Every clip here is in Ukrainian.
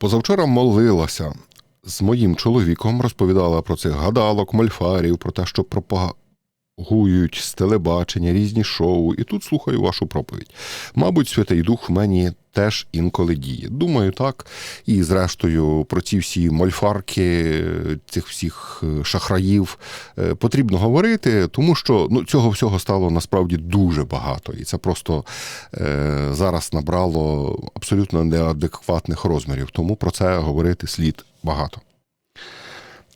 Позавчора молилася з моїм чоловіком, розповідала про цих гадалок, мольфарів, про те, що пропагують з телебачення, різні шоу. І тут слухаю вашу проповідь. Мабуть, Святий Дух в мені теж інколи діє. Думаю, так. І зрештою, про ці всі мольфарки, цих всіх е, шахраїв е, потрібно говорити, тому що ну, цього всього стало насправді дуже багато. І це просто е, зараз набрало абсолютно неадекватних розмірів. Тому про це говорити слід багато.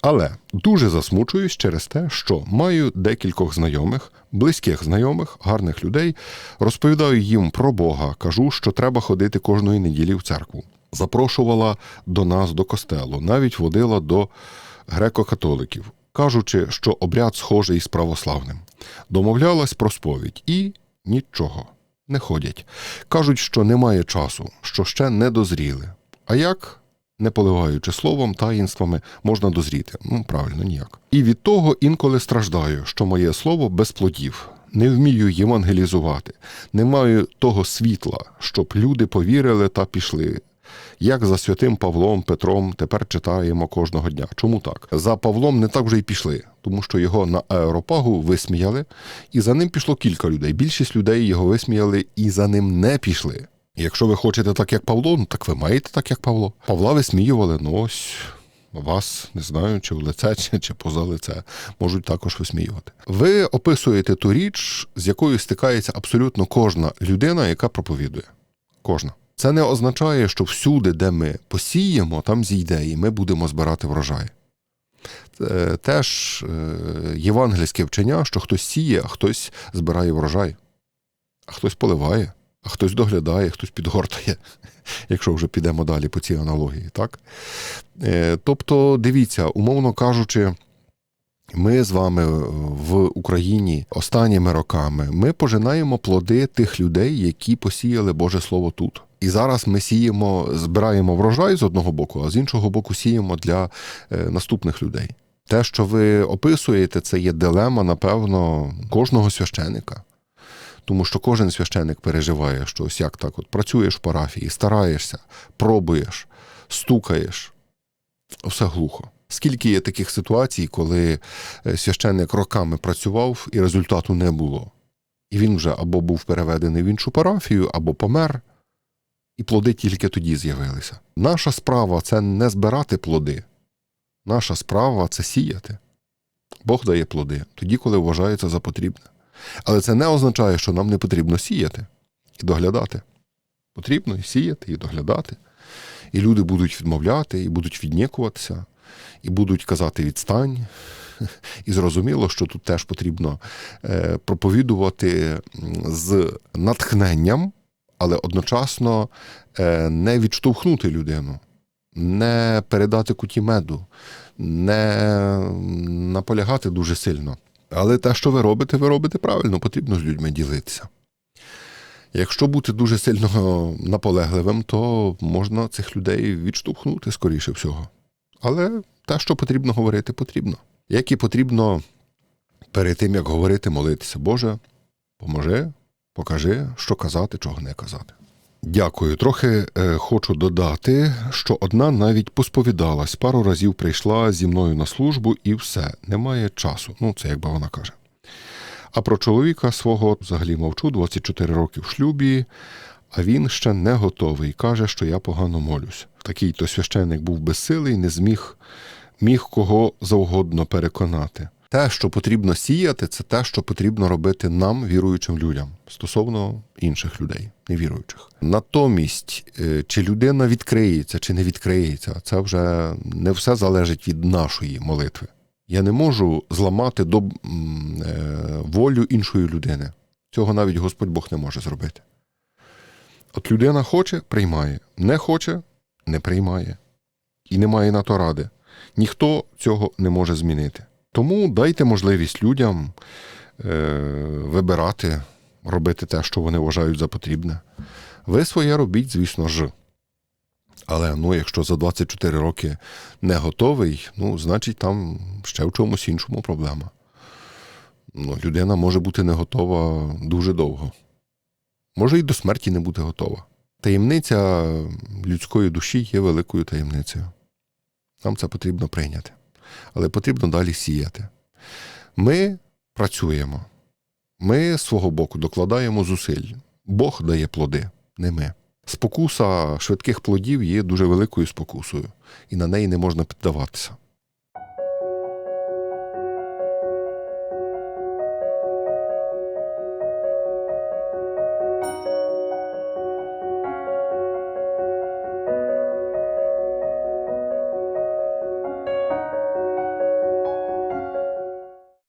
Але дуже засмучуюсь через те, що маю декількох знайомих, близьких знайомих, гарних людей, розповідаю їм про Бога, кажу, що треба ходити кожної неділі в церкву. Запрошувала до нас до костелу, навіть водила до греко-католиків, кажучи, що обряд схожий з православним. Домовлялась про сповідь і нічого. Не ходять. Кажуть, що немає часу, що ще не дозріли. А як? Не поливаючи словом, таїнствами, можна дозріти. Ну, правильно, ніяк. І від того інколи страждаю, що моє слово без плодів. Не вмію євангелізувати, не маю того світла, щоб люди повірили та пішли. Як за святим Павлом Петром тепер читаємо кожного дня. Чому так? За Павлом не так вже й пішли, тому що його на аеропагу висміяли, і за ним пішло кілька людей. Більшість людей його висміяли і за ним не пішли. Якщо ви хочете так, як Павло, ну так ви маєте так, як Павло. Павла висміювали, ну ось вас не знаю, чи в лице, чи, чи поза лице, можуть також висміювати. Ви описуєте ту річ, з якою стикається абсолютно кожна людина, яка проповідує. Кожна. Це не означає, що всюди, де ми посіємо, там зійде, і ми будемо збирати врожай. Це теж е, євангельське вчення, що хтось сіє, а хтось збирає врожай, а хтось поливає а хтось доглядає, хтось підгортає, якщо вже підемо далі по цій аналогії. так? Е, тобто, дивіться, умовно кажучи, ми з вами в Україні останніми роками ми пожинаємо плоди тих людей, які посіяли Боже Слово тут. І зараз ми сіємо, збираємо врожай з одного боку, а з іншого боку, сіємо для е, наступних людей. Те, що ви описуєте, це є дилема, напевно, кожного священика. Тому що кожен священик переживає, що ось як так от працюєш в парафії, стараєшся, пробуєш, стукаєш, все глухо. Скільки є таких ситуацій, коли е, священник роками працював і результату не було. І він вже або був переведений в іншу парафію, або помер, і плоди тільки тоді з'явилися. Наша справа це не збирати плоди. Наша справа це сіяти. Бог дає плоди тоді, коли вважається за потрібне. Але це не означає, що нам не потрібно сіяти і доглядати. Потрібно і сіяти, і доглядати. І люди будуть відмовляти, і будуть віднікуватися, і будуть казати відстань. І зрозуміло, що тут теж потрібно е, проповідувати з натхненням, але одночасно е, не відштовхнути людину, не передати куті меду, не наполягати дуже сильно. Але те, що ви робите, ви робите правильно, потрібно з людьми ділитися. Якщо бути дуже сильно наполегливим, то можна цих людей відштовхнути, скоріше всього. Але те, що потрібно говорити, потрібно. Як і потрібно перед тим, як говорити, молитися, Боже, поможи, покажи, що казати, чого не казати. Дякую. Трохи е, хочу додати, що одна навіть посповідалась, пару разів прийшла зі мною на службу і все, немає часу. Ну, це якби вона каже. А про чоловіка свого взагалі мовчу, 24 роки в шлюбі, а він ще не готовий. Каже, що я погано молюсь. Такий то священник був безсилий, не зміг міг кого завгодно переконати. Те, що потрібно сіяти, це те, що потрібно робити нам, віруючим людям, стосовно інших людей, невіруючих. Натомість, е, чи людина відкриється, чи не відкриється, це вже не все залежить від нашої молитви. Я не можу зламати до е, волю іншої людини. Цього навіть Господь Бог не може зробити. От людина хоче, приймає, не хоче, не приймає. І немає на то ради. Ніхто цього не може змінити. Тому дайте можливість людям е, вибирати, робити те, що вони вважають за потрібне. Ви своє робіть, звісно ж. Але ну, якщо за 24 роки не готовий, ну, значить там ще в чомусь іншому проблема. Ну, Людина може бути не готова дуже довго. Може і до смерті не бути готова. Таємниця людської душі є великою таємницею. Нам це потрібно прийняти. Але потрібно далі сіяти. Ми працюємо. Ми з свого боку докладаємо зусиль. Бог дає плоди, не ми. Спокуса швидких плодів є дуже великою спокусою, і на неї не можна піддаватися.